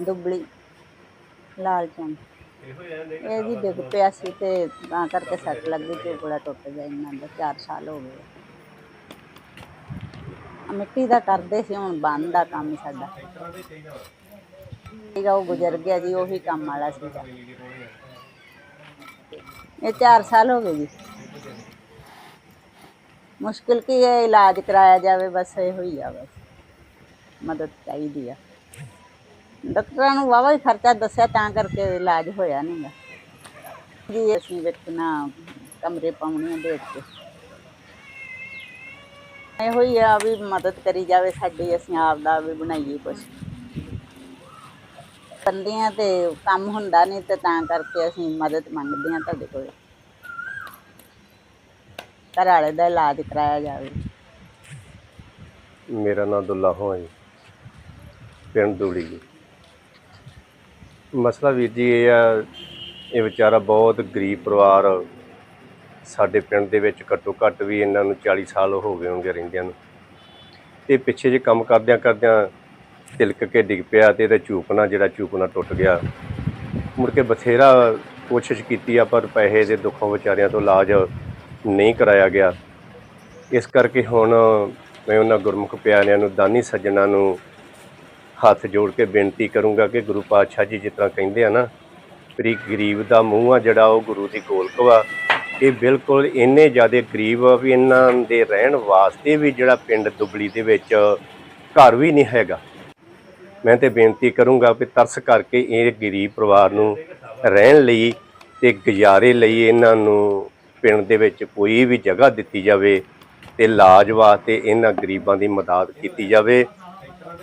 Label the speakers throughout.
Speaker 1: ਦੁਬਲੀ, ਲਾਲ ਚੰਦ ਇਹ ਜੀ ਡਿੱਗ ਪਿਆ ਸੀ ਤੇ ਤਾਂ ਕਰਕੇ ਸੱਟ ਲੱਗ ਗਈ ਚੋਪੜਾ ਟੁੱਟ ਗਿਆ ਇਹਨਾਂ ਦਾ 4 ਸਾਲ ਹੋ ਗਏ। ਮਿੱਟੀ ਦਾ ਕਰਦੇ ਸੀ, ਹੁਣ ਬੰਦ ਦਾ ਕੰਮ ਸਾਡਾ। ਠੀਕ ਆ, ਉਹ ਗੁਜ਼ਰ ਗਿਆ ਜੀ, ਉਹੀ ਕੰਮ ਵਾਲਾ ਸੀਗਾ। ਇਹ 4 ਸਾਲ ਹੋ ਗਏ ਜੀ। ਮੁਸ਼ਕਿਲ ਕੀ ਹੈ, ਇਲਾਜ ਕਰਾਇਆ ਜਾਵੇ, ਬਸ ਇਹੋ ਹੀ ਆ, ਬਸ। ਮਦਦ ਚਾਹੀਦੀ ਆ। ਡਾਕਟਰਾਂ ਨੂੰ ਵਾਵਾ ਹੀ ਖਰਚਾ ਦੱਸਿਆ, ਤਾਂ ਕਰਕੇ ਇਲਾਜ ਹੋਇਆ ਨਹੀਂਗਾ ਜੀ, ਅਸੀਂ ਵੇਖਣਾ ਕਮਰੇ ਪਾਉਣੇ ਆ ਦੇਖ ਕੇ ਇਹੋ ਹੀ ਆ ਵੀ ਮਦਦ ਕਰੀ ਜਾਵੇ ਸਾਡੀ, ਅਸੀਂ ਆਪ ਦਾ ਵੀ ਬਣਾਈਏ ਕੁਛ। ਕੰਦੀਆਂ ਤੇ ਕੰਮ ਹੁੰਦਾ ਨਹੀਂ ਤੇ ਤਾਂ ਕਰਕੇ ਅਸੀਂ ਮਦਦ ਮੰਗਦੇ ਹਾਂ ਤੁਹਾਡੇ ਕੋਲ। ਘਰ ਵਾਲੇ ਦਾ ਇਲਾਜ ਕਰਾਇਆ ਜਾਵੇ।
Speaker 2: ਮੇਰਾ ਨਾਮ ਦੁੱਲਾ ਹੋਆ ਜੀ, ਪਿੰਡ ਦੂੜੀ ਜੀ। ਮਸਲਾ ਵੀਰ ਜੀ ਇਹ ਆ, ਇਹ ਵਿਚਾਰਾ ਬਹੁਤ ਗਰੀਬ ਪਰਿਵਾਰ ਸਾਡੇ ਪਿੰਡ ਦੇ ਵਿੱਚ ਘੱਟੋ ਘੱਟ ਵੀ ਇਹਨਾਂ ਨੂੰ 40 ਸਾਲ ਹੋ ਗਏ ਹੋਣਗੇ ਰਹਿੰਦਿਆਂ ਨੂੰ। ਤੇ ਪਿੱਛੇ ਜੇ ਕੰਮ ਕਰਦਿਆਂ ਕਰਦਿਆਂ ਤਿਲਕ ਕੇ ਡਿੱਗ ਪਿਆ ਤੇ ਇਹਦਾ ਚੂਪਣਾ ਜਿਹੜਾ ਚੂਪਣਾ ਟੁੱਟ ਗਿਆ। ਮੁੜ ਕੇ ਬਥੇਰਾ ਕੋਸ਼ਿਸ਼ ਕੀਤੀ ਆ, ਪਰ ਪੈਸੇ ਦੇ ਦੁੱਖੋਂ ਵਿਚਾਰਿਆਂ ਤੋਂ ਇਲਾਜ ਨਹੀਂ ਕਰਾਇਆ ਗਿਆ। ਇਸ ਕਰਕੇ ਹੁਣ ਮੈਂ ਉਹਨਾਂ ਗੁਰਮੁਖ ਪਿਆਰਿਆਂ ਨੂੰ, ਦਾਨੀ ਸੱਜਣਾ ਨੂੰ ਹੱਥ ਜੋੜ ਕੇ ਬੇਨਤੀ ਕਰੂੰਗਾ ਕਿ ਗੁਰੂ ਪਾਤਸ਼ਾਹ ਜੀ ਜਿਸ ਤਰ੍ਹਾਂ ਕਹਿੰਦੇ ਆ ਨਾ, ਵੀ ਗਰੀਬ ਦਾ ਮੂੰਹ ਆ ਜਿਹੜਾ ਉਹ ਗੁਰੂ ਦੀ ਗੋਲਕ ਵਾ। ਇਹ ਬਿਲਕੁਲ ਇੰਨੇ ਜ਼ਿਆਦਾ ਗਰੀਬ ਆ ਵੀ ਇਹਨਾਂ ਦੇ ਰਹਿਣ ਵਾਸਤੇ ਵੀ ਜਿਹੜਾ ਪਿੰਡ ਦੁਬਲੀ ਦੇ ਵਿੱਚ ਘਰ ਵੀ ਨਹੀਂ ਹੈਗਾ। ਮੈਂ ਤੇ ਬੇਨਤੀ ਕਰੂੰਗਾ ਕਿ ਤਰਸ ਕਰਕੇ ਇਹ ਗਰੀਬ ਪਰਿਵਾਰ ਨੂੰ ਰਹਿਣ ਲਈ ਤੇ ਗੁਜ਼ਾਰੇ ਲਈ ਇਹਨਾਂ ਨੂੰ ਪਿੰਡ ਦੇ ਵਿੱਚ ਕੋਈ ਵੀ ਜਗ੍ਹਾ ਦਿੱਤੀ ਜਾਵੇ ਤੇ ਇਲਾਜ ਵਾਸਤੇ ਇਹਨਾਂ ਗਰੀਬਾਂ ਦੀ ਮਦਦ ਕੀਤੀ ਜਾਵੇ।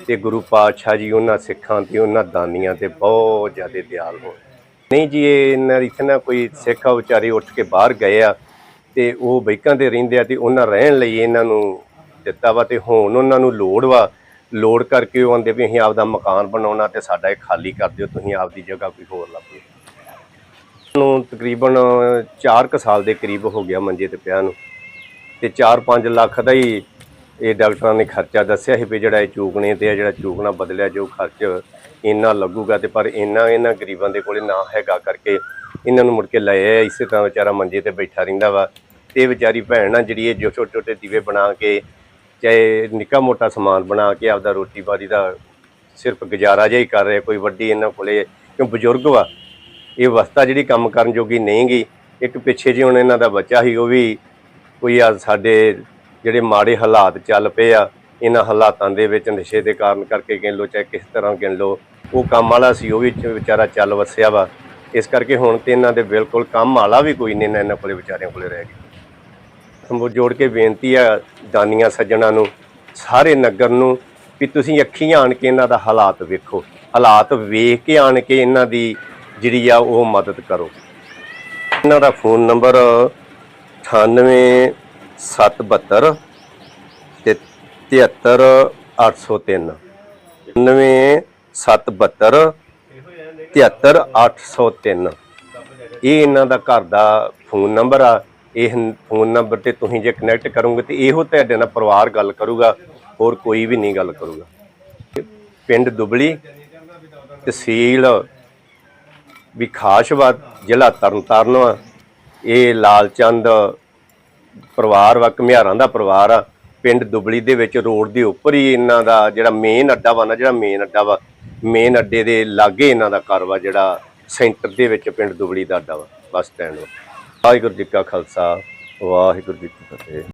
Speaker 2: ਤੇ ਗੁਰੂ ਪਾਤਸ਼ਾਹ ਜੀ ਉਹਨਾਂ ਸਿੱਖਾਂ ਤੇ, ਉਹਨਾਂ ਦਾਨੀਆਂ ਤੇ ਬਹੁਤ ਜ਼ਿਆਦਾ ਦਿਆਲ ਹੋਣ ਨਹੀਂ ਜੀ, ਇਹ ਇਹਨਾਂ ਦੀ ਇੱਥੇ ਨਾ ਕੋਈ ਸਿੱਖ ਵਿਚਾਰੇ ਉੱਠ ਕੇ ਬਾਹਰ ਗਏ ਆ ਤੇ ਉਹ ਬੈਕਾਂ ਤੇ ਰਹਿੰਦੇ ਆ ਤੇ ਉਹਨਾਂ ਰਹਿਣ ਲਈ ਇਹਨਾਂ ਨੂੰ ਦਿੱਤਾ ਵਾ ਤੇ ਹੁਣ ਉਹਨਾਂ ਨੂੰ ਲੋੜ ਵਾ। ਲੋੜ ਕਰਕੇ ਉਹ ਆਂਦੇ ਵੀ ਅਸੀਂ ਆਪਦਾ ਮਕਾਨ ਬਣਾਉਣਾ ਤੇ ਸਾਡਾ ਇਹ ਖਾਲੀ ਕਰ ਦਿਓ, ਤੁਸੀਂ ਆਪਦੀ ਜਗ੍ਹਾ ਕੋਈ ਹੋਰ ਲੱਭ ਲਓ। ਨੂੰ ਤਕਰੀਬਨ 4 ਕੁ ਸਾਲ ਦੇ ਕਰੀਬ ਹੋ ਗਿਆ ਮੰਜੇ ਤੇ ਪਿਆ ਨੂੰ ਤੇ 4-5 ਲੱਖ ਦਾ ਹੀ ਇਹ ਡਾਕਟਰਾਂ ਨੇ ਖਰਚਾ ਦੱਸਿਆ ਸੀ ਵੀ ਜਿਹੜਾ ਇਹ ਚੂਕਣੇ ਤੇ ਆ, ਜਿਹੜਾ ਚੂਕਣਾ ਬਦਲਿਆ, ਜੋ ਖਰਚ ਇੰਨਾ ਲੱਗੂਗਾ ਤੇ ਪਰ ਇੰਨਾ ਇਹਨਾਂ ਗਰੀਬਾਂ ਦੇ ਕੋਲੇ ਨਾ ਹੈਗਾ ਕਰਕੇ ਇਹਨਾਂ ਨੂੰ ਮੁੜ ਕੇ ਲੈ ਆਏ ਇਸੇ ਤਰ੍ਹਾਂ ਵਿਚਾਰਾ ਮੰਜੇ ਤੇ ਬੈਠਾ ਰਹਿੰਦਾ ਵਾ। ਤੇ ਵਿਚਾਰੀ ਭੈਣ ਆ ਜਿਹੜੀ ਇਹ ਜੋ ਛੋਟੇ ਛੋਟੇ ਦੀਵੇ ਬਣਾ ਕੇ, ਚਾਹੇ ਨਿੱਕਾ ਮੋਟਾ ਸਮਾਨ ਬਣਾ ਕੇ ਆਪਦਾ ਰੋਟੀ ਬਾਰੀ ਦਾ ਸਿਰਫ ਗੁਜ਼ਾਰਾ ਜਿਹਾ ਹੀ ਕਰ ਰਿਹਾ, ਕੋਈ ਵੱਡੀ ਇਹਨਾਂ ਕੋਲੇ, ਕਿਉਂ ਬਜ਼ੁਰਗ ਵਾ? ਇਹ ਅਵਸਥਾ ਜਿਹੜੀ ਕੰਮ ਕਰਨ ਜੋਗੀ ਨਹੀਂ ਗਈ ਇੱਕ ਪਿੱਛੇ ਜਿਹੇ ਹੁਣ ਇਹਨਾਂ ਦਾ ਬੱਚਾ ਸੀ, ਉਹ ਵੀ ਕੋਈ ਆ ਸਾਡੇ ਜਿਹੜੇ ਮਾੜੇ ਹਾਲਾਤ ਚੱਲ ਪਏ ਆ, ਇਹਨਾਂ ਹਾਲਾਤਾਂ ਦੇ ਵਿੱਚ ਨਸ਼ੇ ਦੇ ਕਾਰਨ ਕਰਕੇ ਗਿਣ ਲਓ, ਚਾਹੇ ਕਿਸ ਤਰ੍ਹਾਂ ਗਿਣ ਲਓ, ਉਹ ਕੰਮ ਵਾਲਾ ਸੀ, ਉਹ ਵੀ ਵਿਚਾਰਾ ਚੱਲ ਵਸਿਆ ਵਾ। ਇਸ ਕਰਕੇ ਹੁਣ ਤੇ ਇਹਨਾਂ ਦੇ ਬਿਲਕੁਲ ਕੰਮ ਵਾਲਾ ਵੀ ਕੋਈ ਨਹੀਂ, ਨਾ ਇਹਨਾਂ ਕੋਲੇ ਵਿਚਾਰਿਆਂ ਕੋਲੇ ਰਹਿ ਗਿਆ। ਸੰਬੋ ਜੋੜ ਕੇ ਬੇਨਤੀ ਆ ਦਾਨੀਆਂ ਸੱਜਣਾ ਨੂੰ, ਸਾਰੇ ਨਗਰ ਨੂੰ, ਵੀ ਤੁਸੀਂ ਅੱਖੀਆਂ ਆਣ ਕੇ ਇਹਨਾਂ ਦਾ ਹਾਲਾਤ ਵੇਖੋ। ਹਾਲਾਤ ਵੇਖ ਕੇ ਆਣ ਕੇ ਇਹਨਾਂ ਦੀ ਜਿਹੜੀ ਆ, ਉਹ ਮਦਦ ਕਰੋ। ਇਹਨਾਂ ਦਾ ਫੋਨ ਨੰਬਰ 98772 ਤੇ 73803 98772 73803 ਇਹ ਇਹਨਾਂ ਦਾ ਘਰ ਦਾ ਫੋਨ ਨੰਬਰ ਆ। ਇਹ ਫੋਨ ਨੰਬਰ ਤੇ ਤੁਸੀਂ ਜੇ ਕਨੈਕਟ ਕਰੋਗੇ ਤੇ ਇਹੋ ਤੁਹਾਡੇ ਨਾਲ ਪਰਿਵਾਰ ਗੱਲ ਕਰੂਗਾ, ਹੋਰ ਕੋਈ ਵੀ ਨਹੀਂ ਗੱਲ ਕਰੂਗਾ। ਪਿੰਡ ਦੁਬਲੀ ਤਹਿਸੀਲ ਵਿਖਾਸਵਾਦ ਜ਼ਿਲ੍ਹਾ ਤਰਨਤਾਰਨ ਵਾ ਇਹ ਲਾਲਚੰਦ ਪਰਿਵਾਰ ਵਾ, ਘੁਮਿਆਰਾਂ ਦਾ ਪਰਿਵਾਰ ਆ, ਪਿੰਡ ਦੁਬਲੀ ਦੇ ਵਿੱਚ ਰੋਡ ਦੇ ਉੱਪਰ ਹੀ ਇਹਨਾਂ ਦਾ ਜਿਹੜਾ ਮੇਨ ਅੱਡਾ ਵਾ ਨਾ, ਜਿਹੜਾ ਮੇਨ ਅੱਡਾ ਵਾ ਮੇਨ ਅੱਡੇ ਦੇ ਲਾਗੇ ਇਹਨਾਂ ਦਾ ਘਰ ਵਾ, ਜਿਹੜਾ ਸੈਂਟਰ ਦੇ ਵਿੱਚ ਪਿੰਡ ਦੁਬਲੀ ਦਾ ਅੱਡਾ ਵਾ, ਬੱਸ ਸਟੈਂਡ ਵਾ। ਵਾਹਿਗੁਰੂ ਜੀ ਕਾ ਖਾਲਸਾ, ਵਾਹਿਗੁਰੂ ਜੀ ਕੀ ਫਤਿਹ।